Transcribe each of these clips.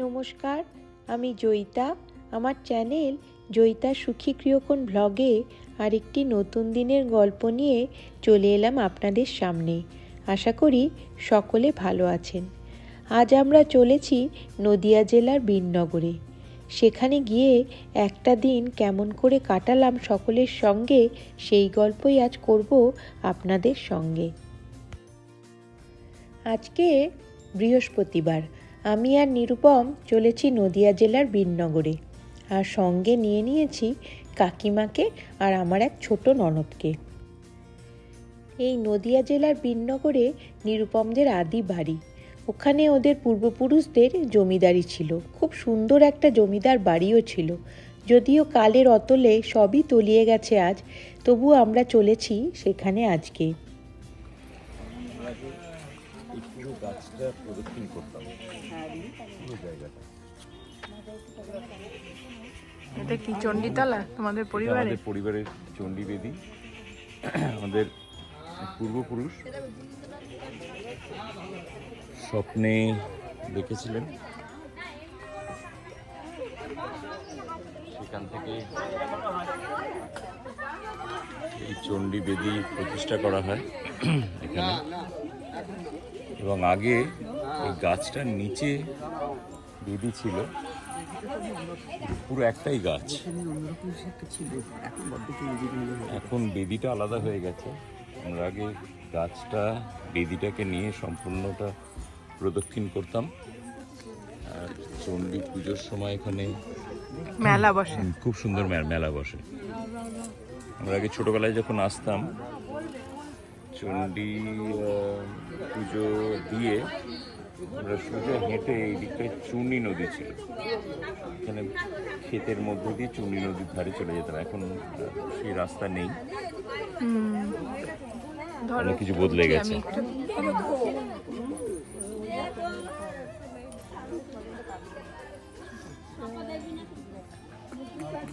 নমস্কার, আমি জয়িতা। আমার চ্যানেল জয়িতা সুখী গৃহকোণ ব্লগে আরেকটি নতুন দিনের গল্প নিয়ে চলে এলাম আপনাদের সামনে। আশা করি সকলে ভালো আছেন। আজ আমরা চলেছি নদিয়া জেলার বীরনগরে। সেখানে গিয়ে একটা দিন কেমন করে কাটালাম সকলের সঙ্গে সেই গল্পই আজ করব আপনাদের সঙ্গে। আজকে বৃহস্পতিবার আমি আর নিরুপম চলেছি নদিয়া জেলার বীরনগরে। আর সঙ্গে নিয়ে নিয়েছি কাকিমাকে আর আমার এক ছোট ননদকে। এই নদিয়া জেলার বীরনগরে নিরুপমদের আদি বাড়ি। ওখানে ওদের পূর্বপুরুষদের জমিদারি ছিল। খুব সুন্দর একটা জমিদার বাড়িও ছিল। যদিও কালের অতলে সবই তলিয়ে গেছে আজ, তবু আমরা চলেছি সেখানে আজকে। এটা কি চণ্ডীতলা? তোমাদের পরিবারে? আমাদের পরিবারের চণ্ডী বেদী। আমাদের পূর্বপুরুষ। স্বপ্নে দেখেছিলেন। সেখান থেকে এই চণ্ডী বেদী প্রতিষ্ঠা করা হয় এখানে। এবং আগে এই গাছটার নিচে বেদি ছিল। পুরো একটাই গাছ। এখন বেদিটা আলাদা হয়ে গেছে। আমরা আগে গাছটা বেদিটাকে নিয়ে সম্পূর্ণটা প্রদক্ষিণ করতাম। আর চণ্ডী পুজোর সময় এখানে মেলা বসে। খুব সুন্দর মেলা বসে। আমরা আগে ছোটবেলায় যখন আসতাম চণ্ডী পুজো দিয়ে আমরা সোজা হেঁটে এই দিকটায় চুনি নদী ছিল। এখানে ক্ষেতের মধ্যে দিয়ে চুনি নদীর ধারে চলে যেতাম। এখন সেই রাস্তা নেই। অনেক কিছু বদলে গেছে।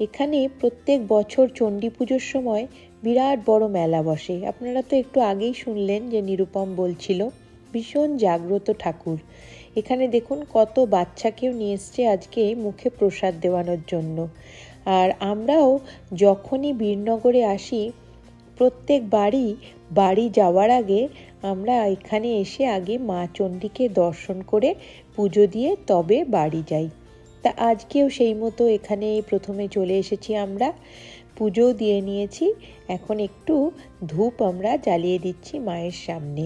এখানে প্রত্যেক বছর চণ্ডী পুজোর সময় বিরাট বড় মেলা বসে। আপনারা তো একটু আগেই শুনলেন যে নিরুপম বলছিল, ভীষণ জাগ্রত ঠাকুর। এখানে দেখুন কত বাচ্চাকেও নিয়ে এসছে আজকে মুখে প্রসাদ দেওয়ানোর জন্য। আর আমরাও যখনই বীরনগরে আসি, প্রত্যেক বাড়ি বাড়ি যাওয়ার আগে আমরা এখানে এসে আগে মা চণ্ডীকে দর্শন করে পুজো দিয়ে তবে বাড়ি যাই। তা আজকেও সেই মতো এখানে প্রথমে চলে এসেছি আমরা। পুজো দিয়ে নিয়েছি, এখন একটু ধূপ আমরা জ্বালিয়ে দিচ্ছি মায়ের সামনে,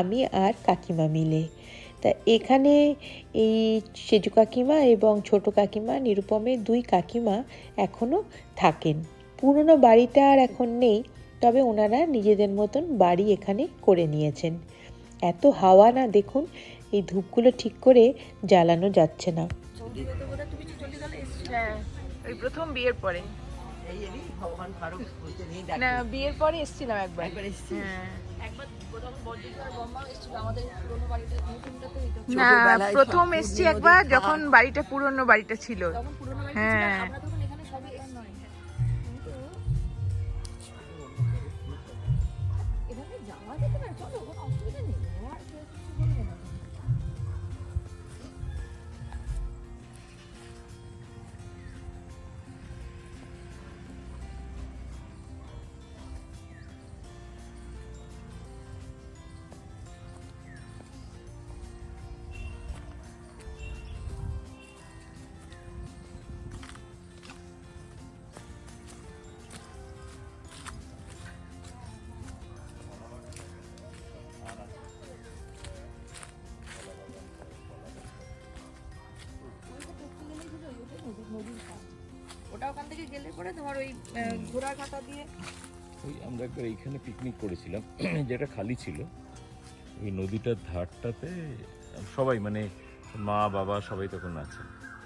আমি আর কাকিমা মিলে। তা এখানে এই সেজু কাকিমা এবং ছোট কাকিমা নিরুপমের দুই কাকিমা এখনও থাকেন। পুরনো বাড়িটা আর এখন নেই, তবে ওনারা নিজেদের মতন বাড়ি এখানে করে নিয়েছেন। এত হাওয়া না দেখুন, এই ধূপগুলো ঠিক করে জ্বালানো যাচ্ছে না। হ্যাঁ ওই প্রথম বিয়ের পরে। না বিয়ের পরে এসেছিলাম একবার। হ্যাঁ। না প্রথম এসছি একবার যখন বাড়িটা পুরনো বাড়িটা ছিল। হ্যাঁ। গেলে পরে তোমার ওই ঘোড়ার কাটা দিয়ে। ওই আমরা একবার এইখানে পিকনিক করেছিলাম যেটা খালি ছিল। ওই নদীটার ধারটাতে সবাই মানে মা বাবা সবাই তখন আছে।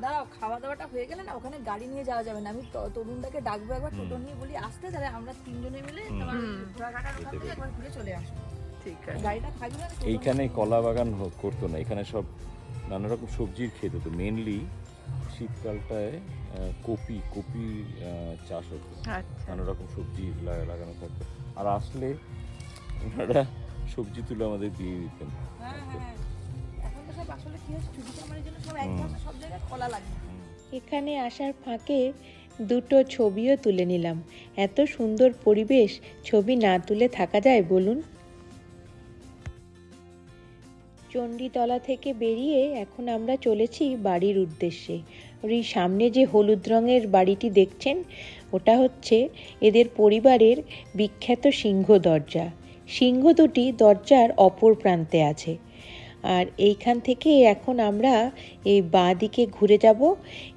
দাঁড়াও খাওয়া দাওয়াটা হয়ে গেলে না ওখানে গাড়ি নিয়ে যাওয়া যাবে না। আমি ত- তরুণটাকে ডাকবো একবার টোটো নিয়ে বলি আসতে তাহলে আমরা তিনজনে মিলে তোমার ঘোড়াঘাটার ওখান থেকে একবার ঘুরে চলে আসব। ঠিক আছে। গাড়িটা থাকবে এইখানে কলা বাগান করতো না। এখানে সব নানা রকম সবজির খেত তো মেনলি শীতকালটায় কপি কপি চাষ হতো। আচ্ছা। নানা রকম সবজি লাগা- লাগানো থাকতো। আর আসলে ওনারা সবজি তুলে আমাদের দিয়ে দিতেন। হ্যাঁ হ্যাঁ এখন তো সব আসলে কি হচ্ছে ছুটি চামারির জন্য সব এক মাসে সব জায়গায় কলা লাগে এখানে আসার ফাঁকে দুটো ছবিও তুলে নিলাম। এত সুন্দর পরিবেশ ছবি না তুলে থাকা যায় বলুন। চণ্ডীতলা থেকে বেরিয়ে এখন আমরা চলেছি বাড়ির উদ্দেশ্যে। ওই সামনে যে হলুদ রঙের বাড়িটি দেখছেন, ওটা হচ্ছে এদের পরিবারের বিখ্যাত সিংহ দরজা। সিংহ দুটি দরজার অপর প্রান্তে আছে। আর এইখান থেকে এখন আমরা এই বাঁ দিকে ঘুরে যাব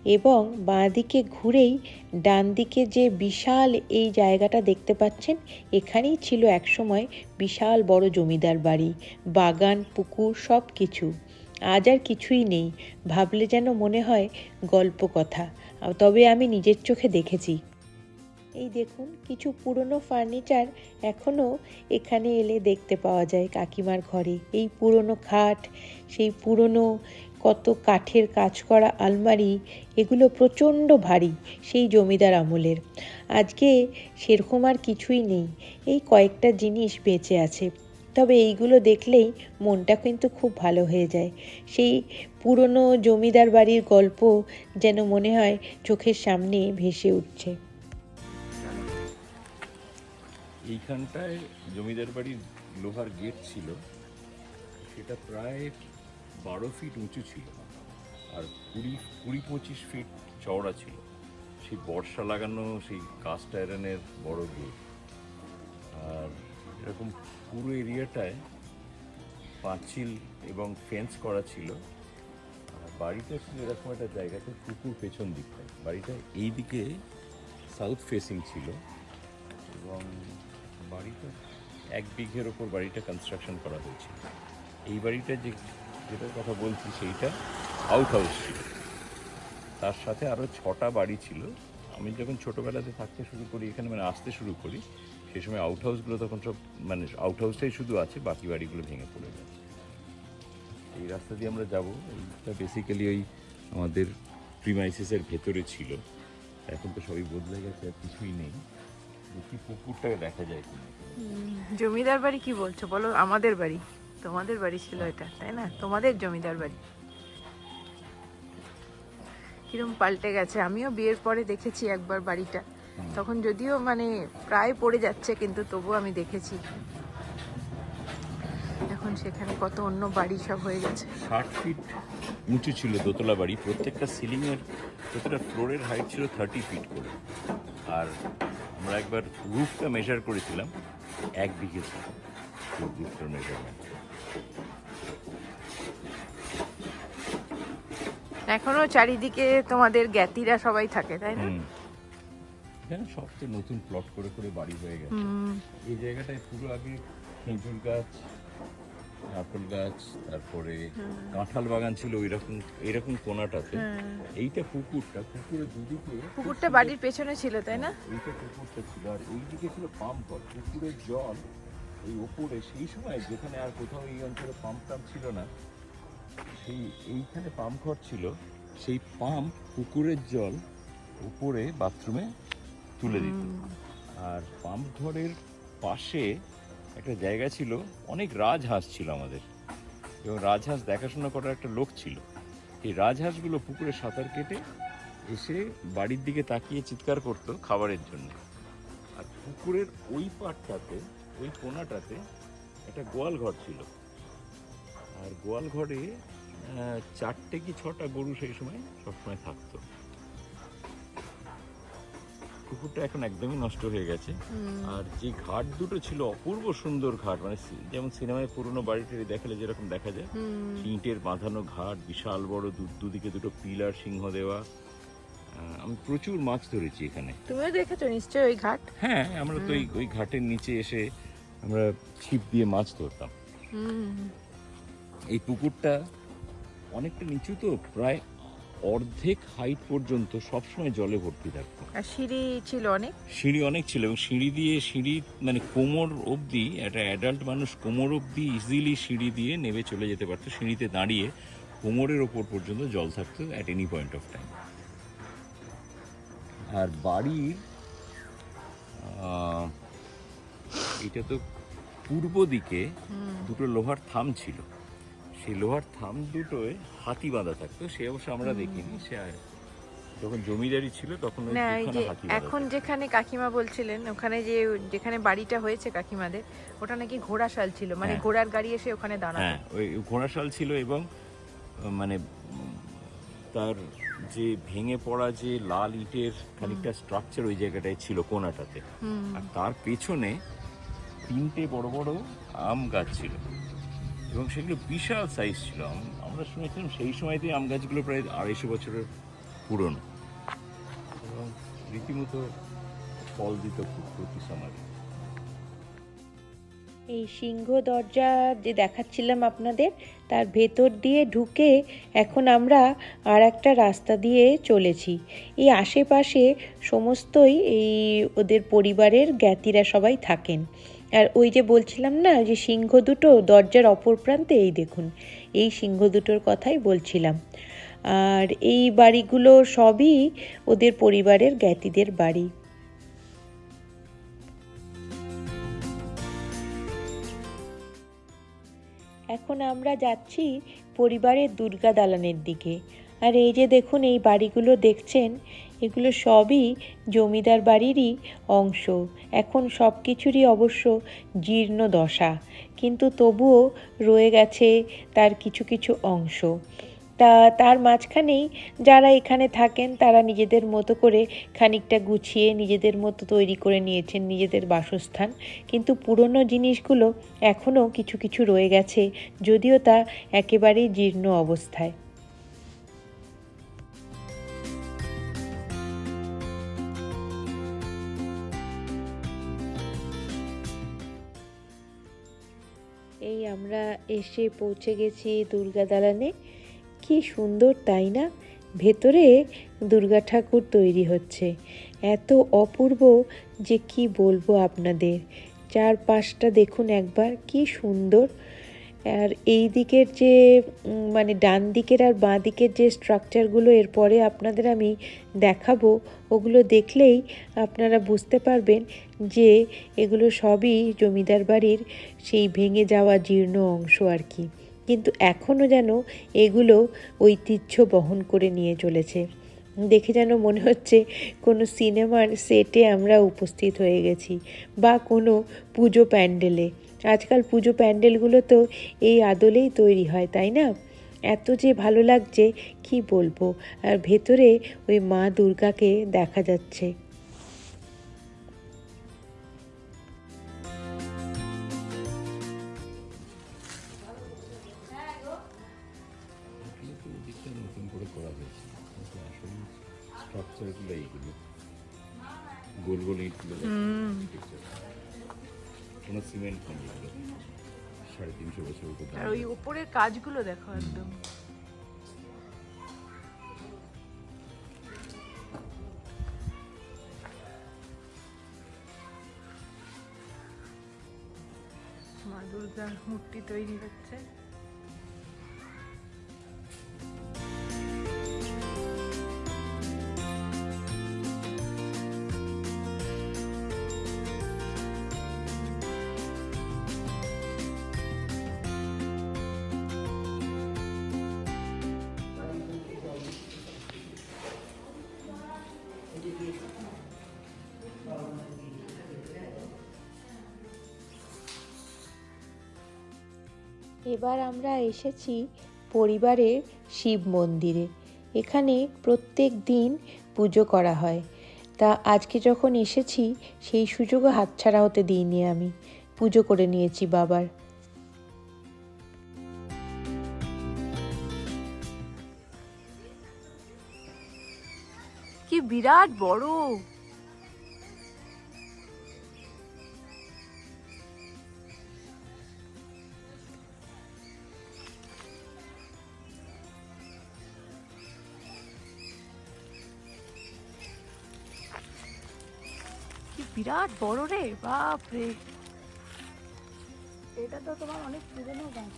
এবং বাঁ দিকে ঘুরেই ডান দিকে যে বিশাল এই জায়গাটা দেখতে পাচ্ছেন, এখানেই ছিল একসময় বিশাল বড় জমিদার বাড়ি, বাগান, পুকুর সব কিছু আজ আর কিছুই নেই। ভাবলে যেন মনে হয় গল্প কথা। তবে আমি নিজের চোখে দেখেছি। এই দেখুন, কিছু পুরনো ফার্নিচার এখনও এখানে এলে দেখতে পাওয়া যায় কাকিমার ঘরে। এই পুরনো খাট, সেই পুরনো কত কাঠের কাজ করা আলমারি, এগুলো প্রচণ্ড ভারী, সেই জমিদার আমলের। আজকে সেরকম আর কিছুই নেই, এই কয়েকটা জিনিস বেঁচে আছে। তবে এইগুলো দেখলেই মনটা কিন্তু খুব ভালো হয়ে যায়। সেই পুরনো জমিদার বাড়ির গল্প যেন মনে হয় চোখের সামনে ভেসে উঠছে। এইখানটায় জমিদার বাড়ির লোহার গেট ছিল। সেটা প্রায় বারো ফিট উঁচু ছিল আর কুড়ি কুড়ি পঁচিশ ফিট চওড়া ছিল। সেই বর্ষা লাগানো সেই কাস্ট আয়রনের বড় গেট। আর এরকম পুরো এরিয়াটায় পাঁচিল এবং ফেন্স করা ছিল। আর বাড়িটা ছিল এরকম একটা জায়গাতে পুকুর পেছন দিকটায়। বাড়িটা এই দিকে সাউথ ফেসিং ছিল এবং বাড়িটা এক বিঘের ওপর বাড়িটা কনস্ট্রাকশন করা হয়েছিল এই বাড়িটা যে, যেটার কথা বলছি সেইটা আউট হাউস ছিল। তার সাথে আরও ছটা বাড়ি ছিল। আমি যখন ছোটোবেলাতে থাকতে শুরু করি, এখানে মানে আসতে শুরু করি সেই সময় আউট হাউসগুলো তখন সব মানে আউট হাউসটাই শুধু আছে, বাকি বাড়িগুলো ভেঙে পড়ে গেছে। এই রাস্তা দিয়ে আমরা যাব। এইটা বেসিক্যালি ওই আমাদের প্রিমাইসিসের ভেতরে ছিল। এখন তো সবই বদলে গেছে, আর কিছুই নেই। দেখি পুকুরটাকে দেখা যায় কিনা? জমিদার বাড়ি কি বলছো? বলো আমাদের বাড়ি। তোমাদের বাড়ি ছিল এটা তাই না? তোমাদের জমিদার বাড়ি। কিরম পাল্টে গেছে। আমিও বিয়ের পরে দেখেছি একবার বাড়িটা। তখন যদিও মানে প্রায় পড়ে যাচ্ছে কিন্তু তবু আমি দেখেছি। এখন সেখানে কত অন্য বাড়ি সব হয়ে গেছে। ষাট ফিট উঁচু ছিল দোতলা বাড়ি। প্রত্যেকটা সিলিংয়ের প্রত্যেকটা ফ্লোরের হাইট ছিল থার্টি ফিট করে। আর আমরা একবার রুফটা মেজার করেছিলাম এক বিঘে রুফটার মেজারমেন্ট এখনও চারিদিকে তোমাদের জ্ঞাতিরা সবাই থাকে তাই না? সবচেয়ে এখানে সবচেয়ে নতুন প্লট করে করে বাড়ি হয়ে গেছে। এই জায়গাটায় পুরো আগে খেজুর গাছ নারকেল গাছ তারপরে কাঁঠাল বাগান ছিল ওই রকম এইরকম কোনাটাতে। এইটা পুকুরটা পুকুরের দুদিকে পুকুরটা বাড়ির পেছনে ছিল তাই না? এইটা পুকুরটা ছিল। আর এইদিকে ছিল পাম্প ঘর পুকুরের জল এই ওপরে সেই সময় যেখানে আর কোথাও এই অঞ্চলে পাম্প টাম্প ছিল না সেই এইখানে পাম্প ঘর ছিল। সেই পাম্প পুকুরের জল উপরে বাথরুমে তুলে দিত। আর পাম্প ঘরের পাশে একটা জায়গা ছিল, অনেক রাজহাঁস ছিল আমাদের। এবং রাজহাঁস দেখাশোনা করার একটা লোক ছিল। এই রাজহাঁসগুলো পুকুরে সাঁতার কেটে এসে বাড়ির দিকে তাকিয়ে চিৎকার করতো খাবারের জন্য। আর পুকুরের ওই পাটটাতে ওই কোনাটাতে একটা গোয়াল ঘর ছিল। আর গোয়াল ঘরে চারটে কি ছটা গরু সেই সময় সবসময় থাকতো। পুকুরটা এখন একদমই নষ্ট হয়ে গেছে। আর যে ঘাট দুটো ছিল অপূর্ব সুন্দর ঘাট মানে যেমন সিনেমায় পুরনো বাড়িটারি দেখালে যেরকম দেখা যায় ইঁটের বাঁধানো ঘাট বিশাল বড় দু- দুদিকে দুটো পিলার সিংহ দেওয়া। আমি প্রচুর মাছ ধরেছি এখানে। তুমিও দেখেছ নিশ্চয়ই ওই ঘাট? হ্যাঁ আমরা তো ওই ওই ঘাটের নিচে এসে আমরা ছিপ দিয়ে মাছ ধরতাম। এই পুকুরটা অনেকটা নিচু তো প্রায় অর্ধেক হাইট পর্যন্ত সবসময় জলে ভর্তি থাকতো আর সিঁড়ি ছিল অনেক? সিঁড়ি অনেক ছিল এবং সিঁড়ি দিয়ে সিঁড়ি মানে কোমর অবধি একটা অ্যাডাল্ট মানুষ কোমর অবধি ইজিলি সিঁড়ি দিয়ে নেমে চলে যেতে পারতো সিঁড়িতে দাঁড়িয়ে কোমরের ওপর পর্যন্ত জল থাকতো at any point of time আর বাড়ির এটা তো পূর্ব দিকে দুটো লোহার থাম ছিল। সেই লোহার থাম দুটোয় হাতি বাঁধা থাকতো সে অবশ্য আমরা দেখিনি সে যখন জমিদারি ছিল তখন এখন যেখানে কাকিমা বলছিলেন ওখানে যে যেখানে বাড়িটা হয়েছে কাকিমাদের ওটা নাকি ঘোড়াশাল ছিল মানে হ্যাঁ। ঘোড়ার গাড়ি এসে ওখানে দাঁড়াতো। হ্যাঁ ওই ঘোড়াশাল ছিল এবং মানে তার যে ভেঙে পড়া যে লাল ইটের খানিকটা স্ট্রাকচার ওই জায়গাটায় ছিল কোনাটাতে। আর তার পেছনে তিনটে বড় বড় আম গাছ ছিল। এবং সেগুলো বিশাল সাইজ ছিল। আমরা শুনেছিলাম সেই সময়তে আম গাছগুলো প্রায় আড়াইশো বছরের পুরনো। এবং রীতিমতো ফল দিত প্রতি সময় এই সিংহ দরজা যে দেখাচ্ছিলাম আপনাদের, তার ভেতর দিয়ে ঢুকে এখন আমরা আর একটা রাস্তা দিয়ে চলেছি। এই আশেপাশে সমস্তই এই ওদের পরিবারের জ্ঞাতিরা সবাই থাকেন। আর ওই যে বলছিলাম না যে সিংহ দুটো দরজার অপর প্রান্তে, এই দেখুন, এই সিংহ দুটোর কথাই বলছিলাম। আর এই বাড়িগুলো সবই ওদের পরিবারের জ্ঞাতিদের বাড়ি। এখন আমরা যাচ্ছি পরিবারের দুর্গা দালানের দিকে। আর এই যে দেখুন, এই বাড়িগুলো দেখছেন এগুলো সবই জমিদার বাড়িরই অংশ। এখন সব কিছুরই অবশ্য জীর্ণ দশা। কিন্তু তবুও রয়ে গেছে তার কিছু কিছু অংশ। তা তার মাঝখানেই যারা এখানে থাকেন, তারা নিজেদের মতো করে খানিকটা গুছিয়ে নিজেদের মতো তৈরি করে নিয়েছেন নিজেদের বাসস্থান। কিন্তু পুরনো জিনিসগুলো এখনও কিছু কিছু রয়ে গেছে, যদিও তা একেবারেই জীর্ণ অবস্থায়। আমরা এসে পৌঁছে গেছি দুর্গা দালানে। কি সুন্দর, তাই না? ভেতরে দুর্গা ঠাকুর তৈরি হচ্ছে। এত অপূর্ব যে কি বলব আপনাদের? চারপাশটা দেখুন একবার, কি সুন্দর। আর এই দিকের যে মানে ডান দিকের আর বাঁ দিকের যে স্ট্রাকচারগুলো এরপরে আপনাদের আমি দেখাবো, ওগুলো দেখলেই আপনারা বুঝতে পারবেন যে এগুলো সবই জমিদার বাড়ির সেই ভেঙে যাওয়া জীর্ণ অংশ আর কি। কিন্তু এখনও যেন এগুলো ঐতিহ্য বহন করে নিয়ে চলেছে। দেখে যেন মনে হচ্ছে কোনো সিনেমার সেটে আমরা উপস্থিত হয়ে গেছি বা কোনো পুজো প্যান্ডেলে। আজকাল পুজো প্যান্ডেলগুলো তো এই আদলেই তৈরি হয়, তাই না? এত যে ভালো লাগছে, কি বলব? আর ভেতরে ওই মা দুর্গাকে দেখা যাচ্ছে। গোল গোল ইটগুলো কোনো সিমেন্ট নেই সাড়ে তিনশো বছর আর ওই উপরের কাজগুলো দেখো একদম। মা দুর্গার মূর্তি তৈরি হচ্ছে। এবার আমরা এসেছি পরিবারের শিব মন্দিরে। এখানে প্রত্যেক দিন পুজো করা হয়। তা আজকে যখন এসেছি, সেই সুযোগও হাতছাড়া হতে দিইনি আমি। পুজো করে নিয়েছি বাবার। কি বিরাট বড়! বিরাট বড় রে বাপ রে এটা তো তোমার অনেক পুরনো গাছ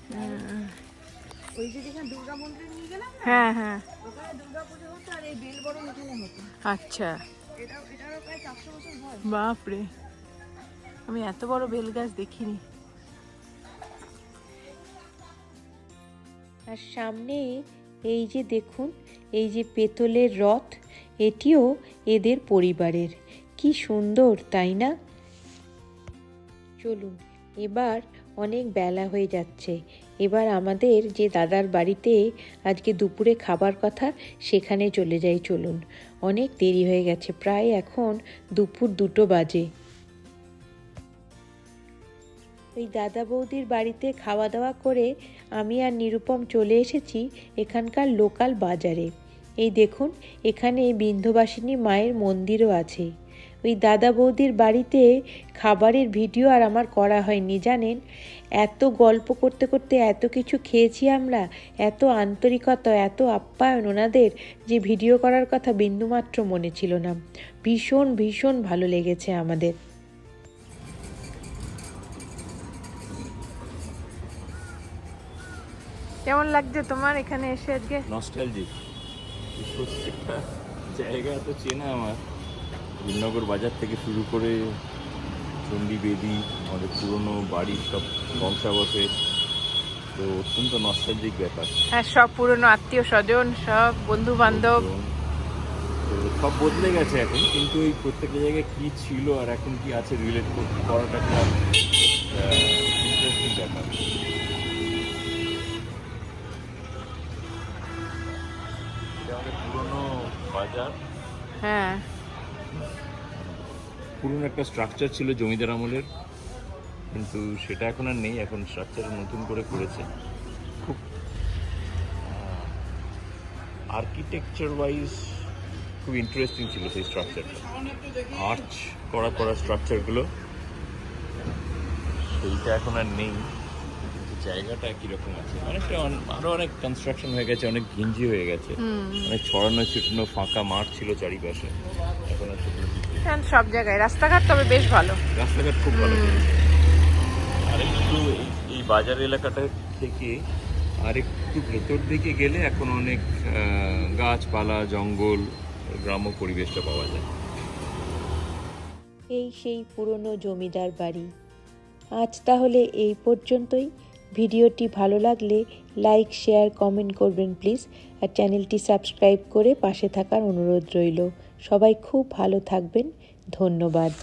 ওই যে যেখানে দুর্গা মন্দিরে নিয়ে গেলাম না? হ্যাঁ হ্যাঁ। ওখানে দুর্গা পুজো হতো আর এই বেল বরণ এখানে হতো। আচ্ছা। এটা এটারও প্রায় চারশো বছর হয় বাপ রে আমি এত বড় বেল গাছ দেখিনি। আর সামনে এই যে দেখুন এই যে পেতলের রথ এটিও এদের পরিবারের। কি সুন্দর, তাই না? চলুন, এবার অনেক বেলা হয়ে যাচ্ছে। এবার আমাদের যে দাদার বাড়িতে আজকে দুপুরে খাবার কথা, সেখানে চলে যাই, চলুন। অনেক দেরি হয়ে গেছে, প্রায় এখন দুপুর দুটো বাজে। ওই দাদা বৌদির বাড়িতে খাওয়া দাওয়া করে আমি আর নিরুপম চলে এসেছি এখানকার লোকাল বাজারে। এই দেখুন, এখানে বিন্ধবাসিনী মায়ের মন্দিরও আছে। ওই দাদা বৌদির বাড়িতে খাবারের ভিডিও আর আমার করা হয়নি জানেন? এত গল্প করতে করতে এত কিছু খেয়েছি আমরা এত আন্তরিকতা এত আপ্যায়ন ওনাদের যে ভিডিও করার কথা বিন্দুমাত্র মনে ছিল না। ভীষণ ভীষণ ভালো লেগেছে আমাদের। কেমন লাগছে তোমার এখানে এসে আজকে? নস্টালজিক প্রত্যেকটা জায়গা এত চেনা আমার। বিনগর বাজার থেকে শুরু করে চণ্ডী বেদি আমাদের পুরনো বাড়ির সব বংশাবশেষ তো অত্যন্ত নস্টালজিক ব্যাপার। হ্যাঁ সব পুরনো আত্মীয় স্বজন সব বন্ধু বান্ধব সব বদলে গেছে এখন কিন্তু এই প্রত্যেকটা জায়গায় কী ছিল আর এখন কি আছে রিলেট করতে করাটা একটা ইন্টারেস্টিং ব্যাপার। পুরনো বাজার। হ্যাঁ। পুরনো একটা স্ট্রাকচার ছিল জমিদার আমলের কিন্তু সেটা এখন আর নেই এখন স্ট্রাকচার নতুন করে করেছে। খুব আর্কিটেকচার ওয়াইজ খুব ইন্টারেস্টিং ছিল সেই স্ট্রাকচারটা আর্চ করা করা স্ট্রাকচারগুলো সেইটা এখন আর নেই কিন্তু জায়গাটা একই রকম আছে? অনেকটা অন- আরও অনেক কনস্ট্রাকশন হয়ে গেছে অনেক ঘিঞ্জি হয়ে গেছে। অনেক ছড়ানো ছিটানো ফাঁকা মাঠ ছিল চারিপাশে। এখন আর সেগুলো হ্যাঁ, সব জায়গায়। রাস্তাঘাট তবে বেশ ভালো। রাস্তাঘাট খুব ভালো। আর একটু এই- এই বাজার এলাকাটা থেকে আর একটু ভেতর দিকে গেলে এখন অনেক গাছপালা জঙ্গল গ্রাম্য পরিবেশটা পাওয়া যায়। এই সেই পুরনো জমিদার বাড়ি। আজ তাহলে এই পর্যন্তই। ভিডিওটি ভালো লাগলে লাইক শেয়ার কমেন্ট করবেন প্লিজ। আর চ্যানেলটি সাবস্ক্রাইব করে পাশে থাকার অনুরোধ রইল। সবাই খুব ভালো থাকবেন। ধন্যবাদ।